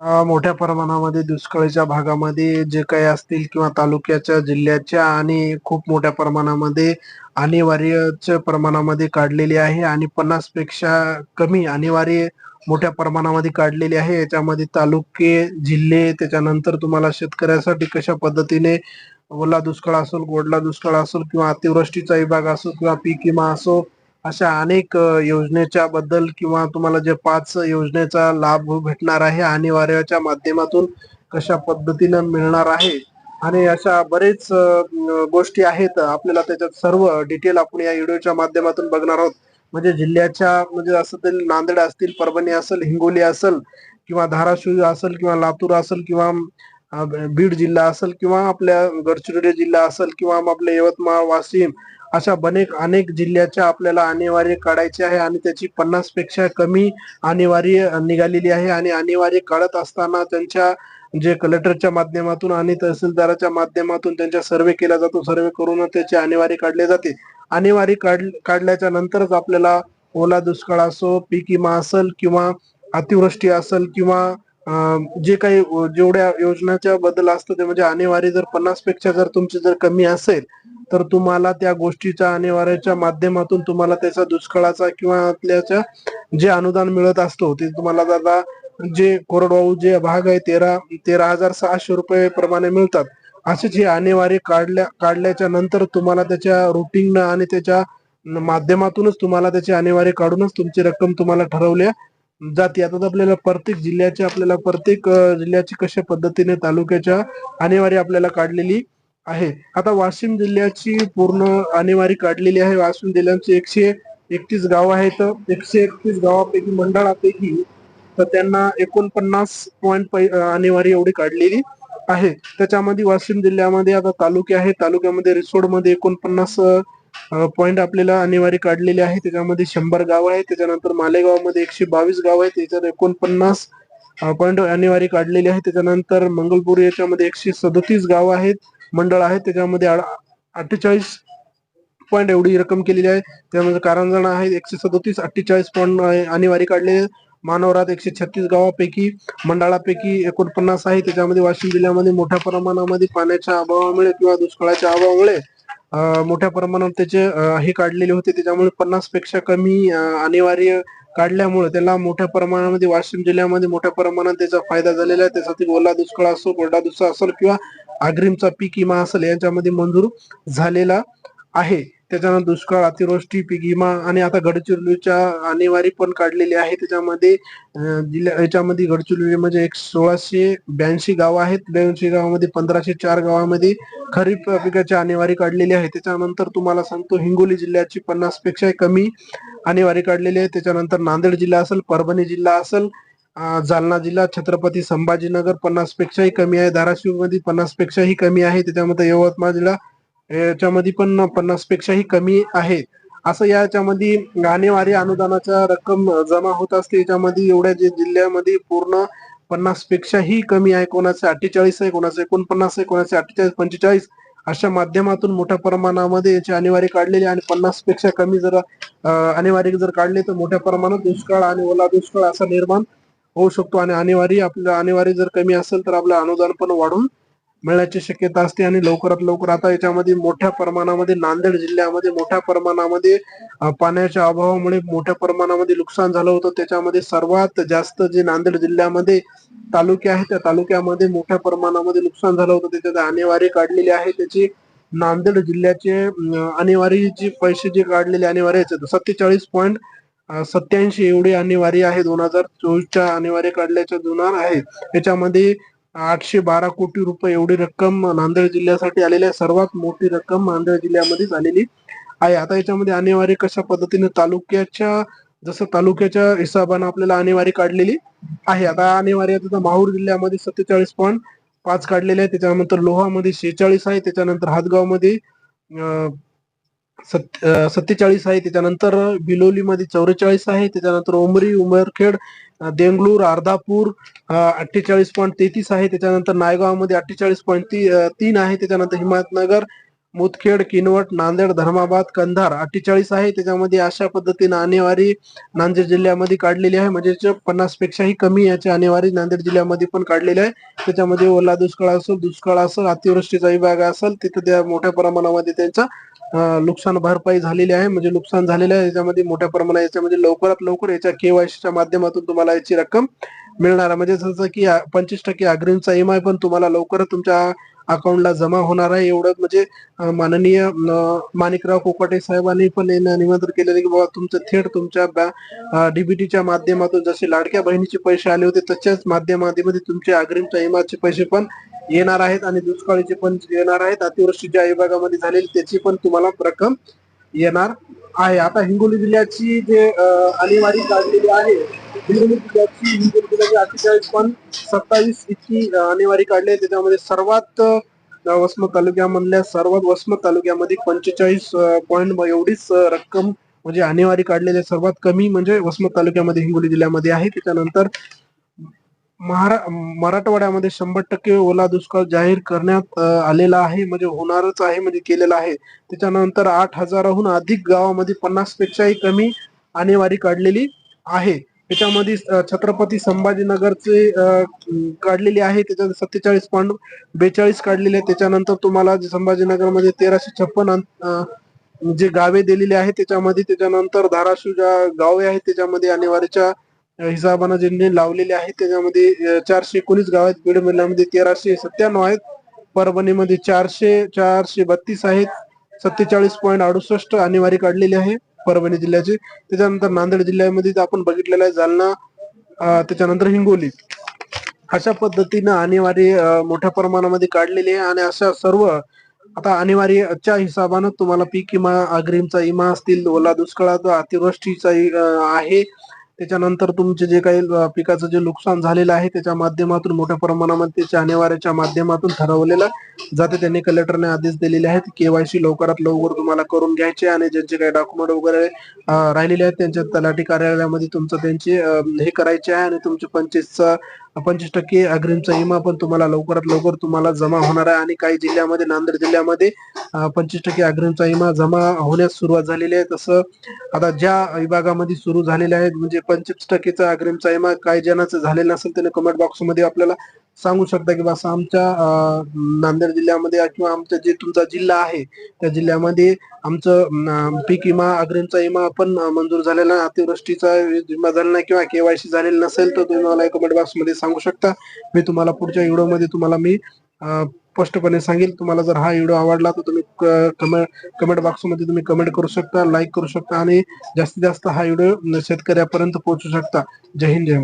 मोठ्या प्रमाणामध्ये दुष्काळीच्या भागामध्ये जे काही असतील किंवा तालुक्याच्या जिल्ह्याच्या आणि खूप मोठ्या प्रमाणामध्ये अनिवार्यच्या प्रमाणामध्ये काढलेली आहे आणि पन्नासपेक्षा कमी अनिवार्य मोठ्या प्रमाणामध्ये काढलेली आहे. याच्यामध्ये तालुके जिल्हे त्याच्यानंतर तुम्हाला शेतकऱ्यासाठी कशा पद्धतीने ओला दुष्काळ असो गोडला दुष्काळ असो किंवा अतिवृष्टीचा विभाग असो किंवा पीक विमा असो अशा अनेक योजनेच्या बद्दल किंवा तुम्हाला जे पाच योजनेचा लाभ भेटणार आहे अनिवार्याच्या माध्यमातून कशा पद्धतीनं मिळणार आहे? आणि अशा बरेच गोष्टी आहेत आपल्याला त्याच्यात सर्व डिटेल आपण या व्हिडिओच्या माध्यमातून बघणार आहोत. म्हणजे जिल्ह्याच्या म्हणजे असं ते नांदेड असतील परभणी असेल हिंगोली असेल किंवा धाराशिव असेल किंवा लातूर असेल किंवा बीड जिल्हा असेल किंवा आपल्या गडचिरोली जिल्हा असेल किंवा मग आपल्या यवतमाळ वाशिम अशा बनेक अनेक जिल्ह्याच्या आपल्याला अनिवार्य काढायचे आहे आणि त्याची पन्नासपेक्षा कमी अनिवार्य निघालेली आहे आणि अनिवार्य काढत असताना त्यांच्या जे कलेक्टरच्या माध्यमातून आणि तहसीलदाराच्या माध्यमातून त्यांच्या सर्वे केला जातो. सर्वे करून त्याचे अनिवार्य काढले जाते. अनिवार्य काढ काढल्याच्या नंतरच आपल्याला ओला दुष्काळ असो पीक विमा असेल किंवा अतिवृष्टी असेल किंवा जे काही जेवढ्या योजनाच्या बद्दल असतं ते म्हणजे अनिवार्य जर पन्नासपेक्षा जर तुमची जर कमी असेल तर तुम्हाला त्या गोष्टीच्या अनिवार्याच्या माध्यमातून तुम्हाला त्याचा दुष्काळाचा किंवा त्याच्या जे अनुदान मिळत असतो ते तुम्हाला दादा जे कोरडवाहू जे भाग आहे तेरा तेरा हजार सहाशे रुपये प्रमाणे मिळतात. असेच हे अनिवार्य काढल्या काढल्याच्या नंतर तुम्हाला त्याच्या रुटीन आणि त्याच्या माध्यमातूनच तुम्हाला त्याचे अनिवार्य काढूनच तुमची रक्कम तुम्हाला ठरवल्या जाते आता तर आपल्याला प्रत्येक जिल्ह्याच्या आपल्याला प्रत्येक जिल्ह्याची कशा पद्धतीने तालुक्याच्या अनिवार्य आपल्याला काढलेली आहे. आता वाशिम जिल्ह्याची पूर्ण आणेवारी काढलेली आहे. वाशिम जिल्ह्याची एकशे एकतीस गाव आहेत. एकशे एकतीस गावापैकी मंडळापैकी तर त्यांना एकोणपन्नास पॉईंट आणेवारी एवढी काढलेली आहे. त्याच्यामध्ये वाशिम जिल्ह्यामध्ये आता तालुके आहे तालुक्यामध्ये रिसोडमध्ये एकोणपन्नास पॉईंट आपल्याला अनिवार्य काढलेले आहे. त्याच्यामध्ये शंभर गाव आहे त्याच्यानंतर मालेगावमध्ये एकशे बावीस गाव आहेत. त्याच्यात एकोणपन्नास पॉईंट अनिवार्य काढलेले आहे. त्याच्यानंतर मंगलपूर याच्यामध्ये एकशे सदतीस गाव आहेत. मंडळ आहे त्याच्यामध्ये अठ्ठेचाळीस पॉईंट एवढी रक्कम केलेली आहे. त्यामध्ये कारंजण आहे एकशे सदोतीस अठ्ठेचाळीस पॉईंट अनिवार्य काढले. मानवरात एकशे छत्तीस गावापैकी मंडळापैकी एकोणपन्नास आहे. त्याच्यामध्ये वाशिम जिल्ह्यामध्ये मोठ्या प्रमाणामध्ये पाण्याच्या अभावामुळे किंवा दुष्काळाच्या अभावामुळे मोठ्या प्रमाणात त्याचे हे काढलेले होते. त्याच्यामुळे पन्नासपेक्षा कमी अनिवार्य काढल्यामुळे त्याला मोठ्या प्रमाणामध्ये वाशिम जिल्ह्यामध्ये मोठ्या प्रमाणात त्याचा फायदा झालेला आहे. त्यासाठी ओला दुष्काळ असो कोरडा दुष्काळ असेल किंवा अग्रिमचा पीक विमा असेल यांच्यामध्ये मंजूर झालेला आहे. त्याच्यानंतर दुष्काळ अतिवृष्टी पीक विमा आणि आता गडचिरोलीच्या अनिवार्य पण काढलेली आहे. त्याच्यामध्ये जिल्ह्या याच्यामध्ये गडचिरोली म्हणजे एक सोळाशे ब्याऐंशी गावं आहेत. ब्याऐंशी गावामध्ये पंधराशे चार गावामध्ये खरीप पिकाची अनिवार्य काढलेली आहे. त्याच्यानंतर तुम्हाला सांगतो हिंगोली जिल्ह्याची पन्नासपेक्षा कमी अनिवार्य काढलेली आहे. त्याच्यानंतर नांदेड जिल्हा असेल परभणी जिल्हा असेल जालना जिल्हा छत्रपती संभाजीनगर पन्नास पेक्षाही कमी आहे. धाराशिवमध्ये पन्नास पेक्षाही कमी आहे. त्याच्यामध्ये यवतमाळ जिल्हा याच्यामध्ये पण पन्नास पेक्षाही कमी आहे. असं याच्यामध्ये अनिवार्य अनुदानाच्या रक्कम जमा होत असते. याच्यामध्ये एवढ्या जे जिल्ह्यामध्ये पूर्ण पन्नास पेक्षाही कमी आहे. कोणाचे अठ्ठेचाळीस आहे कोणाचे एकोणपन्नास आहे कोणाचे अठ्ठेचाळीस पंचेचाळीस अशा माध्यमातून मोठ्या प्रमाणामध्ये याचे अनिवार्य काढलेले आणि पन्नासपेक्षा कमी जर अनिवार्य जर काढले तर मोठ्या प्रमाणात दुष्काळ आणि ओला दुष्काळ असा निर्माण होऊ शकतो आणि अनिवार्य आपलं अनिवार्य जर कमी असेल तर आपलं अनुदान पण वाढून मिळण्याची शक्यता असते आणि लवकरात लवकर आता याच्यामध्ये मोठ्या प्रमाणामध्ये नांदेड जिल्ह्यामध्ये मोठ्या प्रमाणामध्ये पाण्याच्या अभावामुळे मोठ्या प्रमाणामध्ये नुकसान झालं होतं. त्याच्यामध्ये सर्वात जास्त जे नांदेड जिल्ह्यामध्ये तालुके आहेत त्या तालुक्यामध्ये मोठ्या प्रमाणामध्ये नुकसान झालं होतं. त्याच्यात अनिवार्य काढलेले आहे त्याची नांदेड जिल्ह्याचे अनिवार्य जे पैसे जे काढलेले अनिवार्य सत्तेचाळीस पॉईंट सत्याऐंशी एवढी अनिवार्य आहे. दोन हजार चोवीसच्या अनिवार्य काढल्याच्या जुनार आहे त्याच्यामध्ये आठशे बारा कोटी रुपये एवढी रक्कम नांदेड जिल्ह्यासाठी आलेली आहे. सर्वात मोठी रक्कम नांदेड जिल्ह्यामध्येच आलेली आहे. आता याच्यामध्ये अनिवार्य कशा पद्धतीने तालुक्याच्या जसं तालुक्याच्या हिशोबानं आपल्याला अनिवार्य काढलेली आहे. आता अनिवार्य आता माहूर जिल्ह्यामध्ये सत्तेचाळीस पॉईंट पाच काढलेले आहे. त्याच्यानंतर लोहामध्ये शेहेचाळीस आहे. त्याच्यानंतर हातगावमध्ये अं, सत् सत्तेचाळीस आहे. त्याच्यानंतर बिलोलीमध्ये चौवेचाळीस आहे. त्याच्यानंतर उमरी उमरखेड देंगलूर अर्धापूर अठ्ठेचाळीस पॉईंट तेहतीस आहे. त्याच्यानंतर नायगावमध्ये अठ्ठेचाळीस पॉईंट तीन आहे. त्याच्यानंतर हिमायतनगर मुदखेड किनवट नांदेड धर्माबाद कंधार अठ्ठेचाळीस आहे. त्याच्यामध्ये अशा पद्धतीने आणेवारी नांदेड जिल्ह्यामध्ये काढलेली आहे. म्हणजे पन्नास पेक्षाही कमी याची आणेवारी नांदेड जिल्ह्यामध्ये पण काढलेली आहे. त्याच्यामध्ये ओला दुष्काळ असेल दुष्काळ असेल अतिवृष्टीचा विभाग असेल तिथे त्या मोठ्या प्रमाणामध्ये त्यांचा नुकसान भरपाई झालेली आहे. म्हणजे नुकसान झालेलं आहे. याच्यामध्ये मोठ्या प्रमाणात याच्यामध्ये लवकरात लवकर याच्या केवायसीच्या माध्यमातून तुम्हाला याची रक्कम मिळणार म्हणजे जसं की पंचवीस टक्के अग्रिमचा ईएमआय पण तुम्हाला लवकरच तुमच्या अकाउंटला जमा होणार आहे. एवढं म्हणजे माननीय माणिकराव कोकाटे साहेबांनी पण निमंत्रण केलेलं की बाबा तुमचं थेट तुमच्या डीबीटीच्या माध्यमातून जसे लाडक्या बहिणीचे पैसे आले होते तशाच माध्यमामध्ये तुमचे अग्रिमच्या इमाचे पैसे पण येणार आहेत आणि दुष्काळीचे पण येणार आहेत. अतिवृष्टी ज्या विभागामध्ये झालेली त्याची पण तुम्हाला रक्कम येणार आहे. आता हिंगोली जिल्ह्याची जे अनिवार्य काढलेली आहे हिंगोली जिल्ह्याची हिंगोली जिल्ह्याची अठ्ठेचाळीस पण सत्तावीस इतकी अनिवार्य काढली आहे. त्याच्यामध्ये सर्वात अं, वसमत तालुक्यामधल्या सर्वात वसमत तालुक्यामध्ये पंचेचाळीस पॉईंट एवढीच रक्कम म्हणजे अनिवार्य काढलेली सर्वात कमी म्हणजे वसमत तालुक्यामध्ये हिंगोली जिल्ह्यामध्ये आहे. त्याच्यानंतर महारा मराठवाड्यामध्ये शंभर टक्के ओला दुष्काळ जाहीर करण्यात आलेला आहे म्हणजे होणारच आहे म्हणजे केलेला आहे. त्याच्यानंतर आठ हजाराहून अधिक गावामध्ये पन्नास पेक्षाही कमी आणेवारी काढलेली आहे. त्याच्यामध्ये छत्रपती संभाजीनगरचे काढलेली आहे त्याच्यात सत्तेचाळीस पॉईंट बेचाळीस काढलेले. आहे त्याच्यानंतर तुम्हाला जे संभाजीनगरमध्ये तेराशे छप्पन जे गावे दिलेली आहे त्याच्यामध्ये त्याच्यानंतर धाराशिव ज्या गावे आहेत त्याच्यामध्ये आणेवारीच्या हिसाबानं ज्यांनी लावलेले आहेत त्याच्यामध्ये चारशे एकोणीस गाव आहेत. बीड जिल्ह्यामध्ये तेराशे सत्त्याण्णव आहेत. परभणीमध्ये चारशे चारशे बत्तीस आहेत. सत्तेचाळीस पॉईंट अडुसष्ट आणेवारी काढलेली आहे परभणी जिल्ह्याचे. त्याच्यानंतर नांदेड जिल्ह्यामध्ये आपण बघितलेलं आहे जालना त्याच्यानंतर हिंगोली. अशा पद्धतीनं आणेवारी मोठ्या प्रमाणामध्ये काढलेली आहे. आणि अशा सर्व आता आणेवारीच्या हिसाबानं तुम्हाला पीक विमा अग्रिमचा विमा असतील ओला दुष्काळात अतिवृष्टीचा आहे. त्याच्यानंतर तुमचे जे काही पिकाचं जे नुकसान झालेलं आहे त्याच्या माध्यमातून मोठ्या प्रमाणामध्ये त्याच्या माध्यमातून ठरवलेलं जाते. त्यांनी कलेक्टरने आदेश दिलेले आहेत. केवायसी लवकरात लवकर तुम्हाला करून घ्यायचे आणि ज्यांचे काही डॉक्युमेंट वगैरे राहिलेले आहेत त्यांच्या तलाठी कार्यालयामध्ये तुमचं त्यांचे हे करायचे आहे आणि तुमचे पंचवीसचा पंचवीस टक्के अग्रिमचा विमा पण तुम्हाला लवकरात लवकर तुम्हाला जमा होणार आहे. आणि काही जिल्ह्यामध्ये नांदेड जिल्ह्यामध्ये पंचवीस टक्के अग्रिमचा विमा जमा होण्यास सुरुवात झालेली आहे. तसं आता ज्या विभागामध्ये सुरू झालेले आहेत म्हणजे पंचवीस टक्केचा अग्रिमचा विमा काही जणांचं झालेला नसेल त्याने कमेंट बॉक्समध्ये आपल्याला सांगू शकता की बस आमच्या नांदेड जिल्ह्यामध्ये किंवा आमचा जे तुमचा जिल्हा आहे त्या जिल्ह्यामध्ये आमचं पीक विमा अग्रिमचा विमा पण मंजूर झालेला अतिवृष्टीचा विमा झाला नाही किंवा केवायसी झालेला नसेल तर तुम्ही मला कमेंट बॉक्समध्ये सांगू शकता. मी तुम्हाला पुढच्या व्हिडिओमध्ये तुम्हाला मी स्पष्टपणे सांगेल. तुम्हाला जर हा व्हिडिओ आवडला तर तुम्ही कमेंट कमेंट बॉक्समध्ये तुम्ही कमेंट करू शकता लाईक करू शकता आणि जास्तीत जास्त हा व्हिडिओ शेतकऱ्यापर्यंत पोहोचू शकता. जय हिंद जय